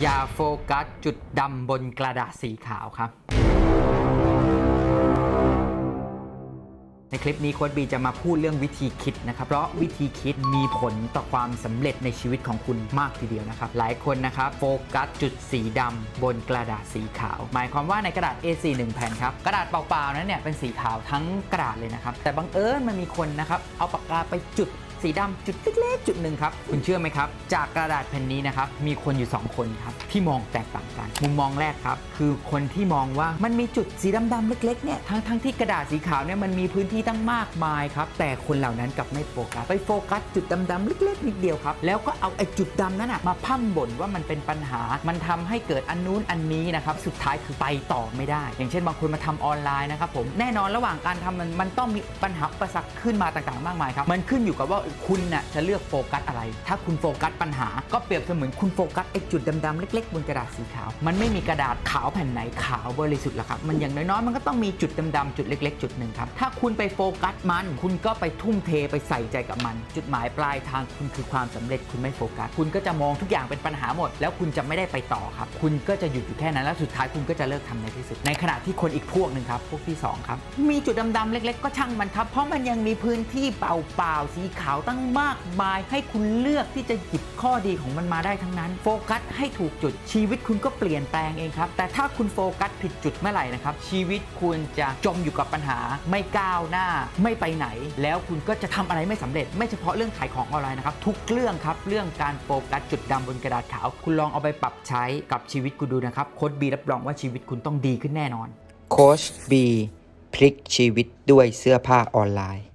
อย่าโฟกัสจุดดำบนกระดาษสีขาวครับ ในคลิปนี้โค้ดบีจะมาพูดเรื่องวิธีคิดนะครับ เพราะวิธีคิดมีผลต่อความสำเร็จในชีวิตของคุณมากทีเดียวนะครับ หลายคนนะครับโฟกัสจุดสีดำบนกระดาษสีขาว หมายความว่าในกระดาษ A4 1แผ่นครับ กระดาษเปล่าๆนั้นเนี่ยเป็นสีขาวทั้งกระดาษเลยนะครับ แต่บังเอิญมันมีคนนะครับเอาปากกาไปจุด สีดำจุดเล็กๆจุดหนึ่งครับคุณเชื่อไหมครับ จากกระดาษแผ่นนี้นะครับมีคนอยู่ 2 คนครับที่มองแตกต่างกัน มุมมองแรกครับ คือคนที่มองว่ามันมีจุดสีดำๆเล็กๆเนี่ยทั้งทั้งที่กระดาษสีขาวเนี่ยมันมีพื้นที่ตั้งมากมายครับแต่คนเหล่านั้นกลับไม่โฟกัสไปโฟกัสจุดดำๆเล็กๆนิดเดียวครับแล้วก็เอาไอ้จุดดำนั้นอะมาพั่มบ่นว่ามันเป็นปัญหา มันทำให้เกิดอันนู้นอันนี้นะครับสุดท้ายคือไปต่อไม่ได้ อย่างเช่นบางคนมาทำออนไลน์นะครับผมแน่นอนระหว่างการทำมันมันต้องมีปัญหาอุปสรรคขึ้นมาต่างๆ มากมายครับมันขึ้นอยู่กับว่าคุณน่ะจะเลือกโฟกัสอะไร ถ้าคุณโฟกัสปัญหา ก็เปรียบเสมือนคุณโฟกัสไอ้จุดดำๆเล็ก ๆ บนกระดาษสีขาว มันไม่มีกระดาษขาวแผ่นไหนขาวบริสุทธิ์หรอกครับ มันอย่างน้อยๆมันก็ต้องมีจุดดำๆจุดเล็ก ๆ จุดหนึ่งครับ ถ้าคุณไปโฟกัสมัน คุณก็ไปทุ่มเทไปใส่ใจกับมัน จุดหมายปลายทางคุณคือความสำเร็จคุณไม่โฟกัส คุณก็จะมองทุกอย่างเป็นปัญหาหมด แล้วคุณจะไม่ได้ไปต่อครับ คุณก็จะหยุดอยู่แค่นั้นแล้วสุดท้ายคุณก็จะเลิกทำในที่สุด ในขณะที่คนอีกพวกหนึ่งครับพวกที่สองครับมีจุดดำๆเล็ก ๆ ก็ช่างมันครับเพราะมันยังมีพื้นที่เปล่าๆสีขาวตั้งมากมาย ให้คุณเลือกที่จะหยิบข้อดีของมันมาได้ทั้งนั้น โฟกัสให้ถูกจุดชีวิตคุณก็เปลี่ยนแปลงเองครับ แต่ถ้าคุณโฟกัสผิดจุดเมื่อไหร่นะครับ ชีวิตคุณจะจมอยู่กับปัญหา ไม่ก้าวหน้า ไม่ไปไหน แล้วคุณก็จะทำอะไรไม่สำเร็จ ไม่เฉพาะเรื่องขายของออนไลน์นะครับทุกเรื่องครับเรื่องการโฟกัสจุดดำบนกระดาษขาว คุณลองเอาไปปรับใช้กับชีวิตคุณดูนะครับโค้ดบีรับรองว่าชีวิตคุณต้องดีขึ้นแน่นอนโค้ชบีพลิกชีวิตด้วยเสื้อผ้าออนไลน์